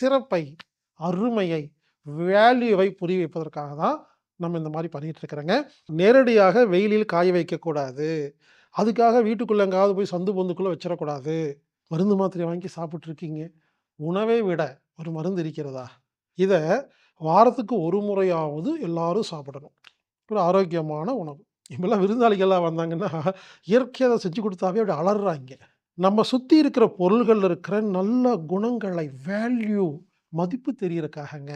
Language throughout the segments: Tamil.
சிறப்பை அருமையை வேல்யூவை புரிய வைப்பதற்காக தான் நம்ம இந்த மாதிரி பண்ணிகிட்டு இருக்கிறோங்க. நேரடியாக வெயிலில் காய வைக்கக்கூடாது. அதுக்காக வீட்டுக்குள்ளே எங்காவது போய் சந்து பொந்துக்குள்ளே வச்சிடக்கூடாது. மருந்து மாத்திரை வாங்கி சாப்பிட்ருக்கீங்க உணவை விட ஒரு மருந்து இருக்கிறதா? இதை வாரத்துக்கு ஒரு முறையாவது எல்லாரும் சாப்பிடணும். ஒரு ஆரோக்கியமான உணவு. இப்பெல்லாம் விருந்தாளிகள்லாம் வந்தாங்கன்னா இயற்கையாக அதை செஞ்சு கொடுத்தாவே அப்படி அலறாங்க. நம்ம சுற்றி இருக்கிற பொருள்கள் இருக்கிற நல்ல குணங்களை வேல்யூ மதிப்பு தெரியறக்காகங்க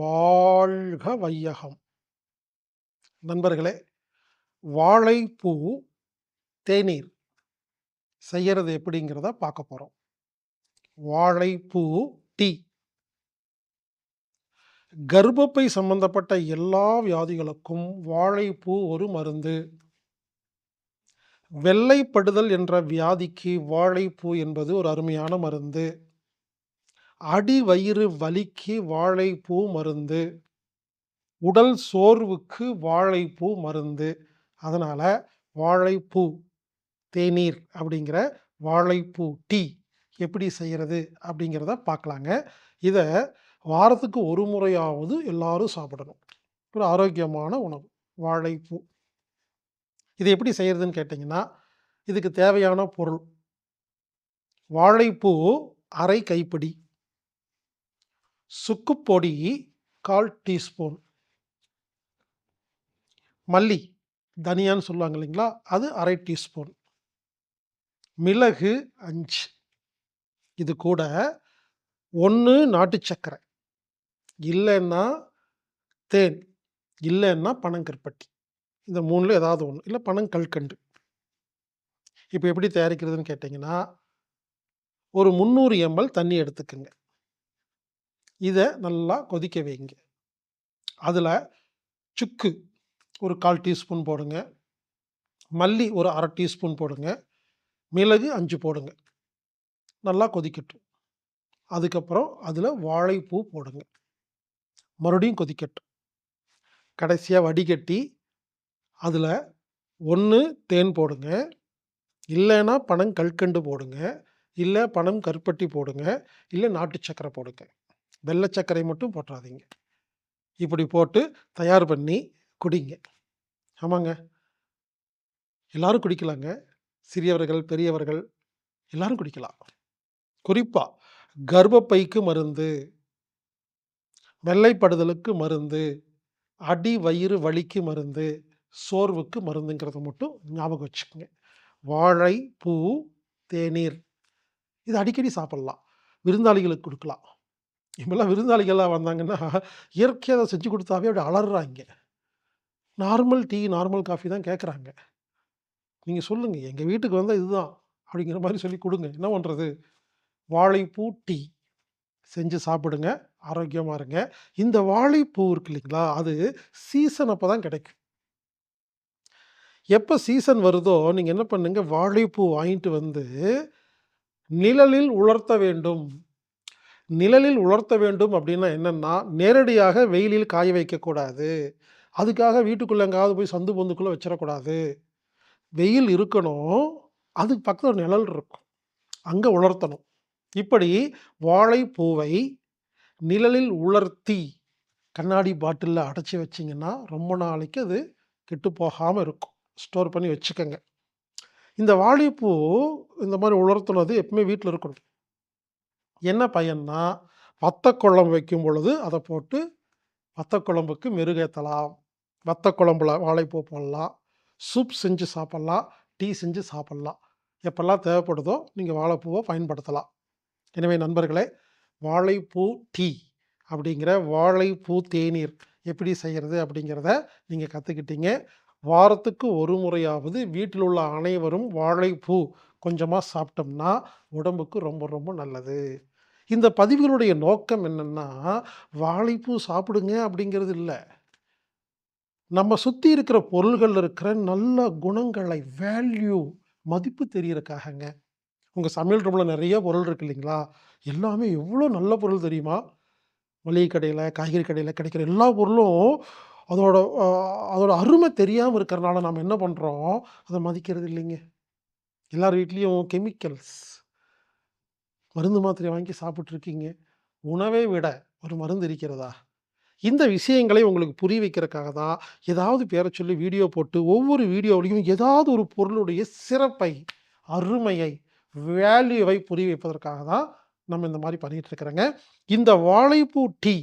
வாழ்க வையகம். நண்பர்களே வாழைப்பூ தேநீர் செய்கிறது எப்படிங்கிறத பார்க்க போகிறோம் வாழைப்பூ டீ. கர்ப்பப்பை சம்பந்தப்பட்ட எல்லா வியாதிகளுக்கும் வாழைப்பூ ஒரு மருந்து. வெள்ளைப்படுதல் என்ற வியாதிக்கு வாழைப்பூ என்பது ஒரு அருமையான மருந்து. அடி வயிறு வலிக்கு வாழைப்பூ மருந்து. உடல் சோர்வுக்கு வாழைப்பூ மருந்து. அதனால் வாழைப்பூ தேநீர் அப்படிங்கிற வாழைப்பூ டீ எப்படி செய்கிறது அப்படிங்கிறத பார்க்கலாங்க. இதை வாரத்துக்கு ஒரு முறையாவது எல்லாரும் சாப்பிடணும். ஒரு ஆரோக்கியமான உணவு வாழைப்பூ. இது எப்படி செய்கிறதுன்னு கேட்டிங்கன்னா இதுக்கு தேவையான பொருள். வாழைப்பூ அரை கைப்பிடி. சுக்குப்பொடி கால் டீஸ்பூன். மல்லி தனியான்னு சொல்லுவாங்க இல்லைங்களா அது அரை டீஸ்பூன். மிளகு அஞ்சு. இது கூட ஒன்று நாட்டு சர்க்கரை. இல்லைன்னா தேன். இல்லைன்னா பனங்கற்பட்டி இந்த மூணில் ஏதாவது ஒன்று இல்லை பனங்கல்கண்டு இப்போ எப்படி தயாரிக்கிறதுன்னு கேட்டிங்கன்னா ஒரு முந்நூறு எம்எல் தண்ணி எடுத்துக்கோங்க. இதை நல்லா கொதிக்க வைங்க. அதில் சுக்கு ஒரு கால் டீஸ்பூன் போடுங்க. மல்லி ஒரு அரை டீஸ்பூன் போடுங்க. மிளகு அஞ்சு போடுங்க. நல்லா கொதிக்கட்டும். அதுக்கப்புறம் அதில் வாழைப்பூ போடுங்க. மறுபடியும் கொதிக்கட்டும். கடைசியாக வடிகட்டி அதில் ஒன்று தேன் போடுங்க. இல்லைன்னா பனம் கல்கண்டு போடுங்க. இல்லை பனம் கருப்பட்டி போடுங்க. இல்லை நாட்டு சக்கரை போடுங்க. வெள்ளை சர்க்கரை மட்டும் போட்டுறாதீங்க. இப்படி போட்டு தயார் பண்ணி குடிங்க. ஆமாங்க. எல்லாரும் குடிக்கலாங்க. சிறியவர்கள் பெரியவர்கள் எல்லாரும் குடிக்கலாம். குறிப்பாக கர்ப்பப்பைக்கு மருந்து வெள்ளைப்படுதலுக்கு மருந்து அடி வயிறு வலிக்கு மருந்து சோர்வுக்கு மருந்துங்கிறத மட்டும் ஞாபகம் வச்சுக்கோங்க. வாழை பூ தேநீர் இது அடிக்கடி சாப்பிட்லாம். விருந்தாளிகளுக்கு கொடுக்கலாம். இப்போல்லாம் விருந்தாளிகள்லாம் வந்தாங்கன்னா இயற்கையாக அதை செஞ்சு கொடுத்தாவே அப்படி அலறாங்க. நார்மல் டீ நார்மல் காஃபி தான் கேட்குறாங்க. நீங்கள் சொல்லுங்கள் எங்கள் வீட்டுக்கு வந்தால் இதுதான் அப்படிங்கிற மாதிரி சொல்லி கொடுங்க. என்ன பண்ணுறது வாழைப்பூ டீ செஞ்சு சாப்பிடுங்க ஆரோக்கியமாக இருங்க. இந்த வாழைப்பூ இருக்கு இல்லைங்களா அது சீசன் அப்போ தான் கிடைக்கும். எப்போ சீசன் வருதோ நீங்கள் என்ன பண்ணுங்கள் வாழைப்பூ வாங்கிட்டு வந்து நிழலில் உலர்த்த வேண்டும். நிழலில் உலர்த்த வேண்டும் அப்படின்னா என்னென்னா நேரடியாக வெயிலில் காய வைக்கக்கூடாது. அதுக்காக வீட்டுக்குள்ளே எங்காவது போய் சந்து பொந்துக்குள்ளே வச்சிடக்கூடாது. வெயில் இருக்கணும் அதுக்கு பக்கத்தில் நிழல் இருக்கும். அங்கே உலர்த்தணும். இப்படி வாழைப்பூவை நிழலில் உலர்த்தி கண்ணாடி பாட்டிலில் அடைச்சி வச்சிங்கன்னா ரொம்ப நாளைக்கு அது கெட்டு போகாமல் இருக்கும். ஸ்டோர் பண்ணி வச்சுக்கோங்க. இந்த வாழைப்பூ இந்த மாதிரி உலர்த்துனது எப்பவுமே வீட்டில் இருக்கணும். என்ன பயன்னா வத்த குழம்பு வைக்கும் பொழுது அதை போட்டு வத்த குழம்புக்கு மெருகேற்றலாம் வத்த குழம்புல வாழைப்பூ போடலாம். சூப் செஞ்சு சாப்பிட்லாம். டீ செஞ்சு சாப்பிட்லாம். எப்பெல்லாம் தேவைப்படுதோ நீங்கள் வாழைப்பூவை பயன்படுத்தலாம். எனவே நண்பர்களே வாழைப்பூ டீ அப்படிங்கிற வாழைப்பூ தேநீர் எப்படி செய்கிறது அப்படிங்கிறத நீங்கள் கற்றுக்கிட்டீங்க வாரத்துக்கு ஒரு முறையாவது வீட்டில் உள்ள அனைவரும் வாழைப்பூ கொஞ்சமாக சாப்பிட்டோம்னா உடம்புக்கு ரொம்ப ரொம்ப நல்லது. இந்த பதிவுகளுடைய நோக்கம் என்னென்னா வாழைப்பூ சாப்பிடுங்க அப்படிங்கிறது இல்லை. நம்ம சுற்றி இருக்கிற பொருள்களில் இருக்கிற நல்ல குணங்களை வேல்யூ மதிப்பு தெரியறக்காகங்க. உங்கள் சமையல் ரூமில் நிறைய பொருள் இருக்கு இல்லைங்களா? எல்லாமே எவ்வளோ நல்ல பொருள் தெரியுமா? மளிகை கடையில் காய்கறி கடையில் கிடைக்கிற எல்லா பொருளும் அதோட அதோட அருமை தெரியாமல் இருக்கிறனால நம்ம என்ன பண்ணுறோம் அதை மதிக்கிறது இல்லைங்க. எல்லார் வீட்லேயும் கெமிக்கல்ஸ் மருந்து மாத்திரை வாங்கி சாப்பிட்ருக்கீங்க உணவை விட ஒரு மருந்து இருக்கிறதா? இந்த விஷயங்களை உங்களுக்கு புரிய வைக்கிறதுக்காக தான் ஏதாவது பேரை சொல்லி வீடியோ போட்டு ஒவ்வொரு வீடியோவிலையும் ஏதாவது ஒரு பொருளுடைய சிறப்பை அருமையை வேல்யூவை புரிய வைப்பதற்காக தான் நம்ம இந்த மாதிரி பண்ணிகிட்டு இருக்கிறோங்க. இந்த வாழைப்பூ டீ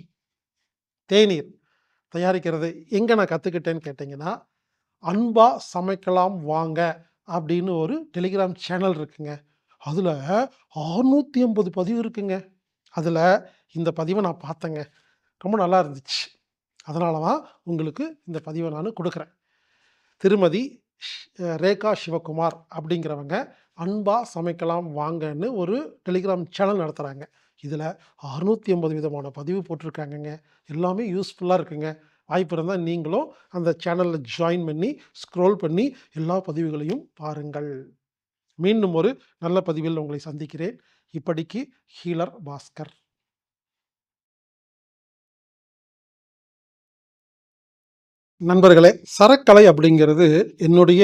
தேநீர். தயாரிக்கிறது எங்கே நான் கற்றுக்கிட்டேன்னு கேட்டிங்கன்னா அன்பா சமைக்கலாம் வாங்க அப்படின்னு ஒரு டெலிகிராம் சேனல் இருக்குங்க. அதில் 650 ஐம்பது பதிவு இருக்குங்க. அதில் இந்த பதிவை நான் பார்த்தேங்க. ரொம்ப நல்லா இருந்துச்சு. அதனால தான் உங்களுக்கு இந்த பதிவை நான் கொடுக்குறேன். திருமதி ரேகா சிவகுமார் அப்படிங்கிறவங்க அன்பா சமைக்கலாம் வாங்கன்னு ஒரு டெலிகிராம் சேனல் நடத்துகிறாங்க இதில் 650 ஐம்பது விதமான பதிவு போட்டிருக்காங்கங்க. எல்லாமே யூஸ்ஃபுல்லாக இருக்குங்க. வாய்ப்பு இருந்தால் நீங்களும் அந்த சேனலில் ஜாயின் பண்ணி ஸ்க்ரோல் பண்ணி எல்லா பதிவுகளையும் பாருங்கள். மீண்டும் ஒரு நல்ல பதிவில் உங்களை சந்திக்கிறேன். இப்படிக்கு ஹீலர் பாஸ்கர். நண்பர்களே சரக்கலை அப்படிங்கிறது என்னுடைய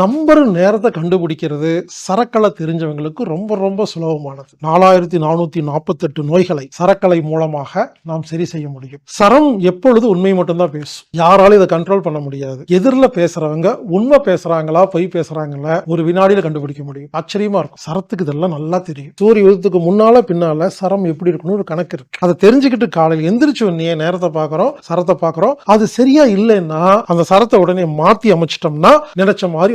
நம்பர் நேரத்தை கண்டுபிடிக்கிறது சரக்கலை தெரிஞ்சவங்களுக்கு ரொம்ப ரொம்ப சுலபமானது. நாலாயிரத்தி நானூத்தி நாற்பத்தெட்டு நோய்களை சரக்கலை மூலமாக நாம் சரி செய்ய முடியும். சரம் எப்பொழுது உண்மை மட்டும்தான் பேசும். யாராலும் இதை கண்ட்ரோல் பண்ண முடியாது. எதிரில் பேசுறவங்க உண்மை பேசுறாங்களா பொய் பேசுறாங்களா ஒரு வினாடியில் கண்டுபிடிக்க முடியும். ஆச்சரியமா இருக்கும். சரத்துக்கு இதெல்லாம் நல்லா தெரியும். சூரிய உதயத்துக்கு முன்னால பின்னால சரம் எப்படி இருக்கணும் ஒரு கணக்கு இருக்கு. அதை தெரிஞ்சுக்கிட்டு காலையில் எந்திரிச்சு உடனே நேரத்தை பார்க்குறோம் சரத்தை பார்க்குறோம். அது சரியா இல்லைன்னா அந்த சரத்தை உடனே மாற்றி அமைச்சிட்டோம்னா நினைச்ச மாதிரி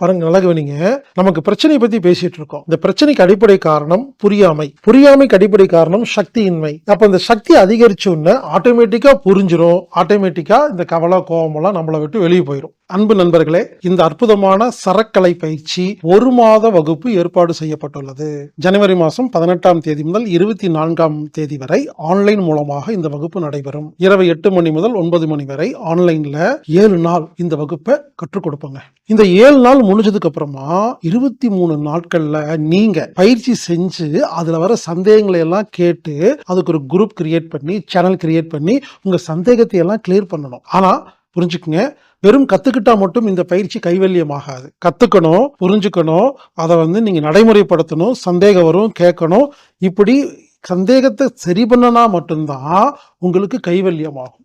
பாருங்க நல்லா கவனிங்க. நமக்கு பிரச்சனையை பத்தி பேசிட்டு இருக்கோம். இந்த பிரச்சனைக்கு அடிப்படை காரணம் புரியாமை. புரியாமைக்கு அடிப்படை காரணம் சக்தியின்மை. அப்ப இந்த சக்தி அதிகரிச்ச உடனே ஆட்டோமேட்டிக்கா புரிஞ்சிடும் ஆட்டோமேட்டிக்கா இந்த கவலை கோபமெல்லாம் நம்மளை விட்டு வெளியே போயிடும் அன்பு நண்பர்களே இந்த அற்புதமான சரக்கலை பயிற்சி ஒரு மாத வகுப்பு ஏற்பாடு செய்யப்பட்டுள்ளது. ஜனவரி மாதம் பதினெட்டாம் தேதி முதல் இருபத்தி நான்காம் தேதி வரை ஆன்லைன் மூலமாக இந்த வகுப்பு நடைபெறும். இரவு எட்டு மணி முதல் ஒன்பது மணி வரை ஆன்லைன்ல ஏழு நாள் இந்த வகுப்பை கற்றுக் கொடுப்போங்க. இந்த ஏழு நாள் முடிஞ்சதுக்கு அப்புறமா இருபத்தி மூணு நாட்கள்ல நீங்க பயிற்சி செஞ்சு அதுல வர சந்தேகங்களை எல்லாம் கேட்டு அதுக்கு ஒரு குரூப் கிரியேட் பண்ணி சேனல் கிரியேட் பண்ணி உங்க சந்தேகத்தை எல்லாம் கிளியர் பண்ணணும். ஆனா புரிஞ்சுக்குங்க. வெறும் கத்துக்கிட்டா மட்டும் இந்த பயிற்சி கைவல்யமாகாது. கத்துக்கணும் புரிஞ்சுக்கணும் அதை வந்து நீங்க நடைமுறைப்படுத்தணும் சந்தேகம் வரும் கேட்கணும். இப்படி சந்தேகத்தை சரி பண்ணனா மட்டும்தான் உங்களுக்கு கைவல்யமாகும்.